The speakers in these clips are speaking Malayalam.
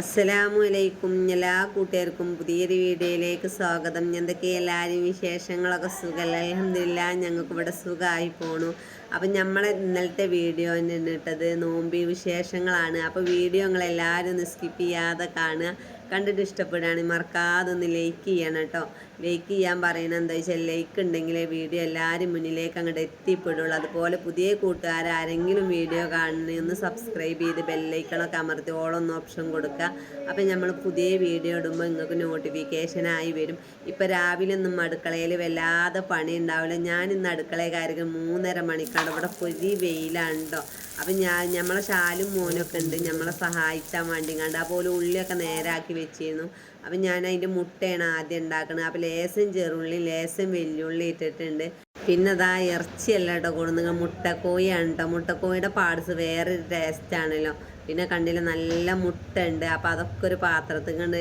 അസ്സലാമു അലൈക്കും എല്ലാ കൂട്ടുകാർക്കും പുതിയൊരു വീഡിയോയിലേക്ക് സ്വാഗതം. എന്തൊക്കെ എല്ലാവരും വിശേഷങ്ങളൊക്കെ സുഖമല്ല അലഹമില്ല ഞങ്ങൾക്ക് ഇവിടെ സുഖമായി പോണു. അപ്പം നമ്മൾ ഇന്നലത്തെ വീഡിയോ ഇട്ടത് നോമ്പി വിശേഷങ്ങളാണ്. അപ്പോൾ വീഡിയോ നിങ്ങളെല്ലാവരും ഒന്ന് സ്കിപ്പ് ചെയ്യാതെ കാണുക. കണ്ടിട്ട് ഇഷ്ടപ്പെടുകയാണെങ്കിൽ മറക്കാതെ ഒന്ന് ലൈക്ക് ചെയ്യണം കേട്ടോ. ലൈക്ക് ചെയ്യാൻ പറയുന്നത് എന്താ വെച്ചാൽ ലൈക്ക് ഉണ്ടെങ്കിൽ വീഡിയോ എല്ലാവരും മുന്നിലേക്ക് അങ്ങോട്ട് എത്തിപ്പെടുള്ളൂ. അതുപോലെ പുതിയ കൂട്ടുകാർ ആരെങ്കിലും വീഡിയോ കാണുന്ന ഒന്ന് സബ്സ്ക്രൈബ് ചെയ്ത് ബെല്ലൈക്കണൊക്കെ അമർത്തി ഓളൊന്ന് ഓപ്ഷൻ കൊടുക്കുക. അപ്പം നമ്മൾ പുതിയ വീഡിയോ ഇടുമ്പോൾ നിങ്ങൾക്ക് നോട്ടിഫിക്കേഷനായി വരും. ഇപ്പം രാവിലെ ഒന്നും അടുക്കളയിൽ വല്ലാതെ പണി ഉണ്ടാവില്ല. ഞാൻ ഇന്ന് അടുക്കളക്കാർക്ക് മൂന്നര മണിക്കാണ് ഇവിടെ പൊരി വെയിലാണ് കേട്ടോ അപ്പം ഞാൻ നമ്മളെ ശാലും മോനൊക്കെ ഉണ്ട്. നമ്മളെ സഹായിച്ചാൻ വേണ്ടി കണ്ട് അപ്പോൾ ഉള്ളിയൊക്കെ നേരാക്കി വെച്ചിരുന്നു. അപ്പം ഞാൻ അതിന്റെ മുട്ടയാണ് ആദ്യം ഉണ്ടാക്കുന്നത് അപ്പോൾ ലേസം ചെറുള്ളി ലേസം വെല്ലുള്ളി ഇട്ടിട്ടുണ്ട്. പിന്നെ അതാ ഇറച്ചിയല്ല കേട്ടോ കൊടുക്കുക മുട്ടക്കോഴിയാണ് കേട്ടോ മുട്ടക്കോഴിയുടെ പാർട്സ് വേറെ ടേസ്റ്റ് ആണല്ലോ. പിന്നെ കണ്ടില്ല നല്ല മുട്ട ഉണ്ട് അപ്പം അതൊക്കെ ഒരു പാത്രത്തിൽ കണ്ട്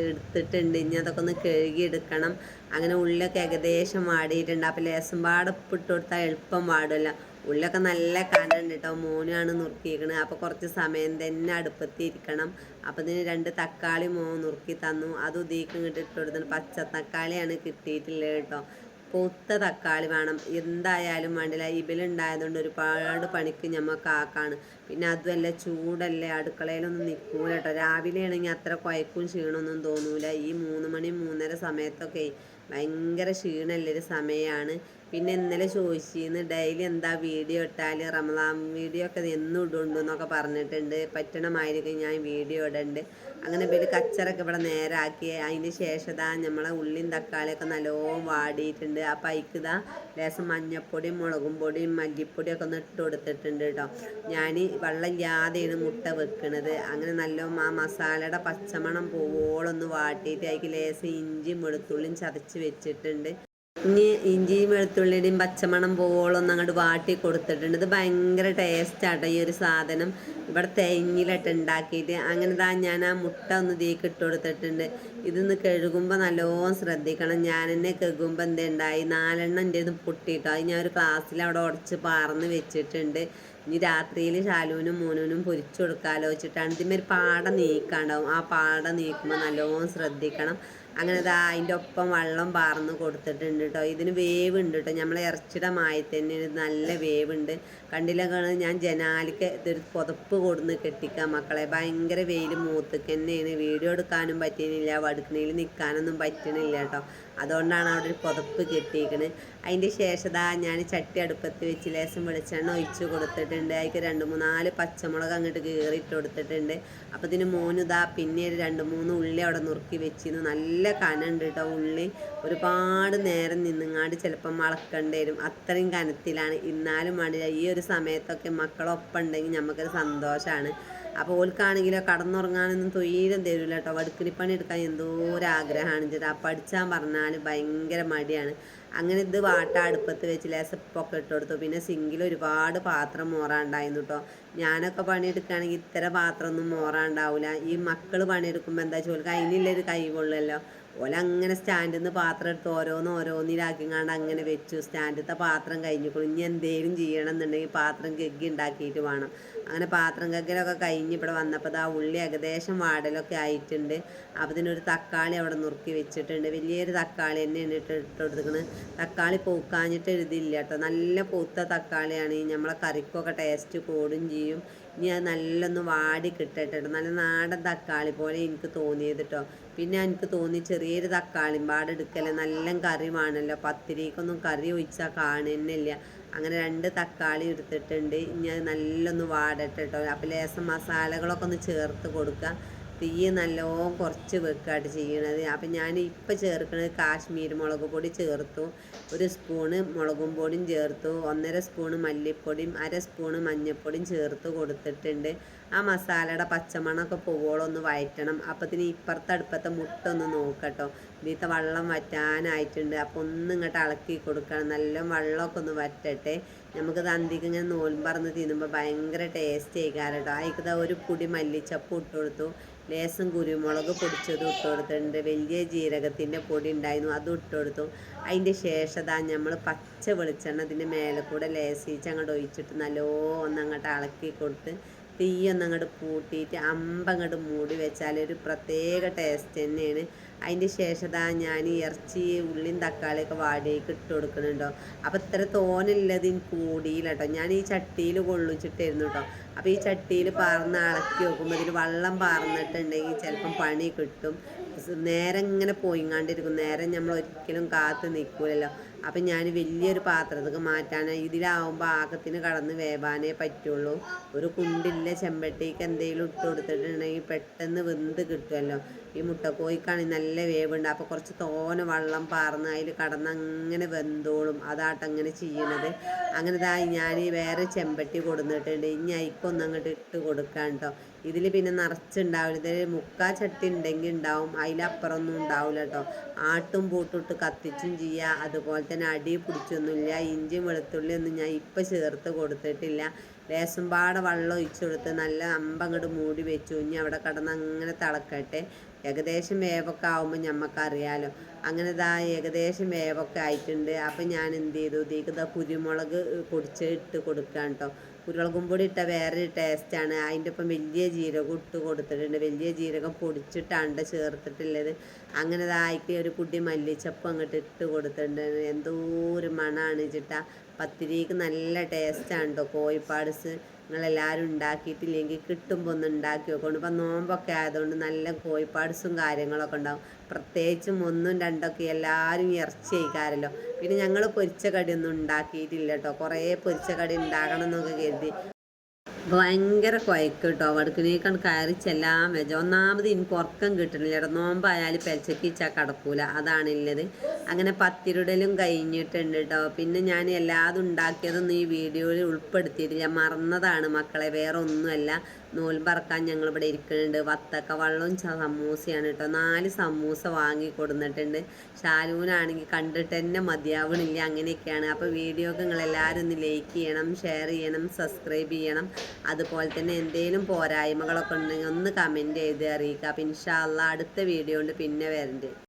എടുത്തിട്ടുണ്ട്. ഇനി അതൊക്കെ ഒന്ന് കഴുകിയെടുക്കണം. അങ്ങനെ ഉള്ളിലൊക്കെ ഏകദേശം വാടിയിട്ടുണ്ട്. അപ്പോൾ ലേസം പാടപ്പിട്ട് കൊടുത്താൽ എളുപ്പം വാടുമല്ലോ ഉള്ളിലൊക്കെ നല്ല കനുണ്ട് കേട്ടോ മോനാണ് നുറുക്കിയിരിക്കണത് അപ്പോൾ കുറച്ച് സമയം തന്നെ അടുപ്പത്തിരിക്കണം അപ്പം ഇതിന് രണ്ട് തക്കാളി മോ നുറുക്കി തന്നു. അത് ഉദീക്കും കിട്ടിയിട്ട് ഇട്ട് കൊടുത്തു പച്ച തക്കാളിയാണ് കിട്ടിയിട്ടുള്ളത് കേട്ടോ പൂത്ത തക്കാളി വേണം. എന്തായാലും വേണ്ടില്ല. ഇബിലുണ്ടായതുകൊണ്ട് ഒരുപാട് പണിക്ക് ഞമ്മക്ക് ആക്കാണ് പിന്നെ അതുമല്ല ചൂടല്ലേ അടുക്കളയിലൊന്നും നിൽക്കൂല കേട്ടോ. രാവിലെ ആണെങ്കിൽ അത്ര കുഴക്കും ക്ഷീണമൊന്നും തോന്നൂല. ഈ മൂന്ന് മണി മൂന്നര സമയത്തൊക്കെ ഭയങ്കര ക്ഷീണമുള്ളൊരു സമയമാണ്. പിന്നെ ഇന്നലെ ചോദിച്ചിന്ന് ഡെയിലി എന്താ വീഡിയോ ഇട്ടാൽ റമദാൻ വീഡിയോ ഒക്കെ എന്നും ഇടുണ്ടു എന്നൊക്കെ പറഞ്ഞിട്ടുണ്ട്. പറ്റണമായിരിക്കും ഞാൻ വീഡിയോ ഇടണ്ട്. അങ്ങനെ പിന്നെ കച്ചറൊക്കെ ഇവിടെ നേരാക്കി. അതിന് ശേഷം ഇതാ നമ്മളെ ഉള്ളിയും തക്കാളിയൊക്കെ നല്ലോണം വാടിയിട്ടുണ്ട്. അപ്പം അതിക്കിതാ ലേശം മഞ്ഞപ്പൊടിയും മുളകും പൊടിയും മല്ലിപ്പൊടിയും ഒക്കെ ഒന്ന് ഇട്ട് കൊടുത്തിട്ടുണ്ട് കേട്ടോ. ഞാൻ വെള്ളം ഇല്ലാതെയാണ് മുട്ട വെക്കണത്. അങ്ങനെ നല്ലോണം ആ മസാലയുടെ പച്ചമണം പോവോളൊന്ന് വാട്ടിയിട്ട് അതിക്ക് ലേശം ഇഞ്ചിയും വെളുത്തുള്ളിയും ചതച്ച് വെച്ചിട്ടുണ്ട്. ഇനി ഇഞ്ചിയും വെളുത്തുള്ളിയുടെയും പച്ചമണം പോവോളം ഒന്ന് അങ്ങോട്ട് വാട്ടി കൊടുത്തിട്ടുണ്ട്. ഇത് ഭയങ്കര ടേസ്റ്റാട്ടോ ഈ ഒരു സാധനം. ഇവിടെ തേങ്ങയിലിട്ട് ഉണ്ടാക്കിയിട്ട് അങ്ങനെ താ ഞാൻ ആ മുട്ട ഒന്ന് തീക്ക് ഇട്ട് കൊടുത്തിട്ടുണ്ട്. ഇതൊന്ന് കഴുകുമ്പോൾ നല്ലോണം ശ്രദ്ധിക്കണം. ഞാൻ തന്നെ കഴുകുമ്പോൾ എന്തുണ്ടായി നാലെണ്ണം എന്റെ ഇത് പൊട്ടിയിട്ടോ. അത് ഞാൻ ഒരു ക്ലാസ്സിൽ അവിടെ ഉടച്ച് പാർന്ന് വെച്ചിട്ടുണ്ട്. ഇനി രാത്രിയിൽ ശാലുവിനും മോനുവിനും പൊരിച്ചു കൊടുക്കാലോ വെച്ചിട്ടാണ് ഇതിന്മേൽ പാട നീക്കാണ്ടാവും. ആ പാട നീക്കുമ്പോൾ നല്ലോണം ശ്രദ്ധിക്കണം. അങ്ങനെ ഇതാ അതിന്റെ ഒപ്പം വെള്ളം പാർന്ന് കൊടുത്തിട്ടുണ്ട് കേട്ടോ ഇതിന് വേവ് ഉണ്ട് കേട്ടോ നമ്മളെ ഇറച്ചിയുടെ മായി തന്നെ നല്ല വേവ് ഉണ്ട് കണ്ടില്ല ഞാൻ ജനാലിക്ക് ഇതൊരു പുതപ്പ് കൊടുന്ന് കെട്ടിക്കാം മക്കളെ. ഭയങ്കര വെയിൽ മൂത്തക്ക് വീഡിയോ എടുക്കാനും പറ്റുന്നില്ല വടുക്കണയിൽ നിൽക്കാനൊന്നും പറ്റണില്ല കേട്ടോ അതുകൊണ്ടാണ് അവിടെ ഒരു പുതപ്പ് കെട്ടിയിരിക്കുന്നത് അതിന്റെ ശേഷം ഞാൻ ചട്ടി അടുപ്പത്ത് വെച്ച് ലേശം വെളിച്ചെണ്ണ ഒഴിച്ച് കൊടുത്തിട്ടുണ്ട്. അതിക്ക് രണ്ട് മൂന്നാൽ പച്ചമുളക് അങ്ങോട്ട് കീറിയിട്ട് കൊടുത്തിട്ടുണ്ട്. അപ്പോൾ ഇതിന് മോനിതാ പിന്നെ ഒരു രണ്ട് മൂന്ന് ഉള്ളി അവിടെ നുറുക്കി വെച്ചിരുന്നു. നല്ല കനുണ്ട് കേട്ടോ ഉള്ളി. ഒരുപാട് നേരം നിന്നുങ്ങാണ്ട് ചിലപ്പം വളക്കേണ്ടി വരും. അത്രയും കനത്തിലാണ്. ഇന്നാലും വേണ്ടില്ല ഈ ഒരു സമയത്തൊക്കെ മക്കളൊപ്പം ഉണ്ടെങ്കിൽ നമുക്കൊരു സന്തോഷമാണ് അപ്പോൾ ഓൽക്കാണെങ്കിലോ കടന്നുറങ്ങാനൊന്നും തൊയ്യം തരില്ല കേട്ടോ വടുക്കിനിപ്പണി എടുക്കാൻ എന്തോ ഒരു ആഗ്രഹമാണ് ചേട്ടാ പഠിച്ചാൻ പറഞ്ഞാൽ ഭയങ്കര മടിയാണ്. അങ്ങനെ ഇത് വാട്ട അടുപ്പത്ത് വെച്ച് ലേസപ്പൊക്കെ ഇട്ട് കൊടുത്തു. പിന്നെ സിങ്കിൽ ഒരുപാട് പാത്രം മോറാണ്ടായിരുന്നു കേട്ടോ ഞാനൊക്കെ പണിയെടുക്കുകയാണെങ്കിൽ ഇത്തരം പാത്രമൊന്നും മോറാണ്ടാവില്ല ഈ മക്കൾ പണിയെടുക്കുമ്പോൾ എന്താ ചോദിക്കുക അതിനുള്ളൊരു കൈ കൊള്ളുമല്ലോ ഓല അങ്ങനെ സ്റ്റാൻഡിൽ നിന്ന് പാത്രം എടുത്ത് ഓരോന്ന് ഓരോന്നിലാക്കിങ്ങാണ്ട് അങ്ങനെ വെച്ചു. സ്റ്റാൻഡിലത്തെ പാത്രം കഴിഞ്ഞിക്കോളും ഇനി എന്തേലും ചെയ്യണം എന്നുണ്ടെങ്കിൽ പാത്രം കെഗ്ഗി ഉണ്ടാക്കിയിട്ട് വേണം. അങ്ങനെ പാത്രം കെഗ്ഗിലൊക്കെ കഴിഞ്ഞ് ഇവിടെ വന്നപ്പോൾ ആ ഉള്ളി ഏകദേശം വാടലൊക്കെ ആയിട്ടുണ്ട്. അപ്പോൾ ഇതിനൊരു തക്കാളി അവിടെ നുറുക്കി വെച്ചിട്ടുണ്ട്. വലിയൊരു തക്കാളി തന്നെയാണ് ഇട്ട് കൊടുക്കുന്നത് തക്കാളി പൂക്കാഞ്ഞിട്ട് എഴുതില്ല കേട്ടോ നല്ല പൂത്ത തക്കാളിയാണ്. നമ്മളെ കറിക്കൊക്കെ ടേസ്റ്റ് കൂടും ചെയ്യും. ഇനി അത് നല്ലൊന്ന് വാടി കിട്ടട്ടെ നല്ല നാടൻ തക്കാളി പോലെ എനിക്ക് തോന്നിയത് കേട്ടോ പിന്നെ എനിക്ക് തോന്നി ചെറിയൊരു തക്കാളിയും പാടെടുക്കല്ലേ നല്ല കറി വേണമല്ലോ പത്തിരിക്കൊന്നും കറി ഒഴിച്ചാൽ കാണുന്നില്ല. അങ്ങനെ രണ്ട് തക്കാളി എടുത്തിട്ടുണ്ട്. ഇനി അത് നല്ലൊന്ന് വാടട്ടെ കേട്ടോ ലേസം മസാലകളൊക്കെ ഒന്ന് ചേർത്ത് കൊടുക്കുക തീ നല്ലോണം കുറച്ച് വെക്കാട്ട് ചെയ്യണത്. അപ്പം ഞാൻ ഇപ്പം ചേർക്കുന്നത് കാശ്മീർ മുളക് പൊടി ചേർത്തു. ഒരു സ്പൂണ് മുളകും പൊടിയും ചേർത്തു. ഒന്നര സ്പൂണ് മല്ലിപ്പൊടിയും അര സ്പൂണ് മഞ്ഞൾപ്പൊടിയും ചേർത്ത് കൊടുത്തിട്ടുണ്ട്. ആ മസാലയുടെ പച്ചമണമൊക്കെ പോവോളം ഒന്ന് വയറ്റണം. അപ്പത്തിന് ഇപ്പുറത്തെ അടുപ്പത്തെ മുട്ട ഒന്ന് നോക്കട്ടോ. ഇതിത്തെ വെള്ളം വറ്റാനായിട്ടുണ്ട്. അപ്പോൾ ഒന്ന് ഇങ്ങോട്ട് ഇളക്കി കൊടുക്കണം. നല്ല വെള്ളമൊക്കെ ഒന്ന് വറ്റട്ടെ. നമുക്ക് തന്തിക്ക് ഇങ്ങനെ നോൽമ്പറന്ന് തിന്നുമ്പോൾ ഭയങ്കര ടേസ്റ്റ് ആയിക്കാറട്ടോ അതിക്കത് ഒരു പൊടി മല്ലിച്ചപ്പ് ഇട്ട് കൊടുത്തു. ലേസം കുരുമുളക് പൊടിച്ചത് ഇട്ട് വലിയ ജീരകത്തിന്റെ പൊടി ഉണ്ടായിരുന്നു അത് ഇട്ട് കൊടുത്തു. അതിന്റെ ശേഷം ദാ നമ്മൾ പച്ച വെളിച്ചെണ്ണ അതിന്റെ മേലെ കൂടെ ലേസിച്ച് അങ്ങോട്ട് ഒഴിച്ചിട്ട് നല്ലോണം അങ്ങോട്ട് ഇളക്കി കൊടുത്ത് തീയൊന്നും അങ്ങോട്ട് പൂട്ടിയിട്ട് അമ്പങ്ങോട്ട് മൂടി വെച്ചാൽ ഒരു പ്രത്യേക ടേസ്റ്റ് തന്നെയാണ്. അതിന്റെ ശേഷം ഞാൻ ഇറച്ചി ഉള്ളിയും തക്കാളിയൊക്കെ വാടിയേക്ക് ഇട്ട് കൊടുക്കുന്നുണ്ടോ അപ്പോൾ ഇത്ര തോനുള്ളത് എനിക്ക് കൂടിയില്ല കേട്ടോ ഞാൻ ഈ ചട്ടിയിൽ കൊള്ളിച്ചിട്ടായിരുന്നു കേട്ടോ അപ്പോൾ ഈ ചട്ടിയിൽ പാർന്ന് അളക്കി നോക്കുമ്പോൾ ഇതിൽ വെള്ളം പാർന്നിട്ടുണ്ടെങ്കിൽ ചിലപ്പം പണി കിട്ടും. നേരം ഇങ്ങനെ പോയിങ്ങാണ്ടിരിക്കും. നേരം നമ്മൾ ഒരിക്കലും കാത്ത് നിൽക്കൂലല്ലോ അപ്പം ഞാൻ വലിയൊരു പാത്രത്തേക്ക് മാറ്റാണ് ഇതിലാവുമ്പോൾ ആകത്തിന് കടന്ന് വേവാനേ പറ്റുള്ളൂ. ഒരു കുണ്ടില്ല ചെമ്പട്ടിക്ക് എന്തെങ്കിലും ഇട്ട് കൊടുത്തിട്ടുണ്ടെങ്കിൽ പെട്ടെന്ന് വെന്ത് കിട്ടുമല്ലോ ഈ മുട്ടക്കോയിക്കാണെങ്കിൽ നല്ല വേവുണ്ട്. അപ്പോൾ കുറച്ച് തോന വള്ളം പാർന്ന് അതിൽ കടന്ന് അങ്ങനെ വെന്തോളും. അതാട്ടങ്ങനെ ചെയ്യണത്. അങ്ങനെതായി ഞാൻ വേറെ ചെമ്പട്ടി കൊടുത്തിട്ടുണ്ട് ഇനി അയിക്കൊന്നും അങ്ങോട്ട് ഇട്ട് കൊടുക്കാൻ കേട്ടോ ഇതിൽ പിന്നെ നിറച്ചുണ്ടാവില്ല. ഇതിൽ മുക്കാ ചട്ടി ഉണ്ടെങ്കിൽ ഉണ്ടാവും. അതിലപ്പുറമൊന്നും ഉണ്ടാവില്ല കേട്ടോ ആട്ടും പൂട്ടിട്ട് കത്തിച്ചും ചെയ്യുക അതുപോലെ തന്നെ അടി പിടിച്ചൊന്നുമില്ല. ഇഞ്ചിയും വെളുത്തുള്ളിയൊന്നും ഞാൻ ഇപ്പം ചേർത്ത് കൊടുത്തിട്ടില്ല. ലേശം പാടെ വെള്ളം ഒഴിച്ചു കൊടുത്ത് നല്ല അമ്പങ്ങോട്ട് മൂടി വെച്ചു. ഇനി അവിടെ കിടന്ന് അങ്ങനെ തിളക്കട്ടെ. ഏകദേശം വേവൊക്കെ ആവുമ്പോൾ ഞമ്മക്കറിയാലോ. അങ്ങനെ ഇതാ ഏകദേശം വേവൊക്കെ ആയിട്ടുണ്ട്. അപ്പം ഞാൻ എന്ത് ചെയ്തു? ഇതിലേക്ക് ഇതാ കുരുമുളക് പൊടിച്ച് ഇട്ട് കൊടുക്കാൻ കേട്ടോ കുരുമുളകും പൊടി ഇട്ട വേറൊരു ടേസ്റ്റാണ് അതിന്റെ ഒപ്പം വലിയ ജീരകം ഇട്ട് കൊടുത്തിട്ടുണ്ട്. വലിയ ജീരകം പൊടിച്ചിട്ടാണ് ചേർത്തിട്ടുള്ളത്. അങ്ങനെ ഇതായിട്ട് ഒരു കുട്ടി മല്ലിച്ചപ്പം അങ്ങോട്ട് ഇട്ട് കൊടുത്തിട്ടുണ്ട്. എന്തോ ഒരു മണമാണ് ചിട്ടാ പത്തിരിക്ക് നല്ല ടേസ്റ്റാണ് കേട്ടോ കോഴിപ്പാട്സ് നിങ്ങളെല്ലാവരും ഉണ്ടാക്കിയിട്ടില്ലെങ്കിൽ കിട്ടുമ്പോൾ ഒന്ന് ഉണ്ടാക്കി വെക്കൊണ്ട് ഇപ്പം നോമ്പൊക്കെ ആയതുകൊണ്ട് നല്ല കോഴിപ്പാട്സും കാര്യങ്ങളൊക്കെ ഉണ്ടാവും. പ്രത്യേകിച്ചും ഒന്നും രണ്ടൊക്കെ എല്ലാവരും ഇറച്ചി കഴിക്കാറല്ലോ. പിന്നെ ഞങ്ങൾ പൊരിച്ച കടിയൊന്നും ഉണ്ടാക്കിയിട്ടില്ല കേട്ടോ. കുറേ പൊരിച്ച കടി ഉണ്ടാക്കണം എന്നൊക്കെ കരുതി. ഭയങ്കര കുഴക്ക് കേട്ടോ വടക്കിനേക്കാണ് കയറി ചെല്ലാൻ വെച്ച ഒന്നാമത് എനിക്ക് ഉറക്കം കിട്ടണില്ല. ഇട നോമ്പായാലും പെലച്ചക്കിച്ചാൽ കടക്കൂല. അതാണുള്ളത് അങ്ങനെ പത്തിരുടലും കഴിഞ്ഞിട്ടുണ്ട് കേട്ടോ പിന്നെ ഞാൻ എല്ലാതും ഉണ്ടാക്കിയതൊന്നും ഈ വീഡിയോയിൽ ഉൾപ്പെടുത്തിയിട്ടില്ല. മറന്നതാണ് മക്കളെ. വേറെ ഒന്നുമല്ല നൂൽപറക്കാൻ ഞങ്ങളിവിടെ ഇരിക്കുന്നുണ്ട്. വത്തക്ക വള്ളവും സമൂസയാണ് കേട്ടോ. നാല് സമൂസ വാങ്ങി കൊടുത്തിട്ടുണ്ട് ഷാലൂനാണെങ്കിൽ കണ്ടിട്ട് തന്നെ മതിയാവണില്ല. അങ്ങനെയൊക്കെയാണ്. അപ്പോൾ വീഡിയോ ഒക്കെ നിങ്ങളെല്ലാവരും ഒന്ന് ലൈക്ക് ചെയ്യണം ഷെയർ ചെയ്യണം സബ്സ്ക്രൈബ് ചെയ്യണം. അതുപോലെ തന്നെ എന്തെങ്കിലും പോരായ്മകളൊക്കെ ഉണ്ടെങ്കിൽ ഒന്ന് കമന്റ് ചെയ്ത് അറിയിക്കുക. അപ്പം ഇൻഷാല്ല അടുത്ത വീഡിയോ കൊണ്ട് പിന്നെ വരണ്ട്.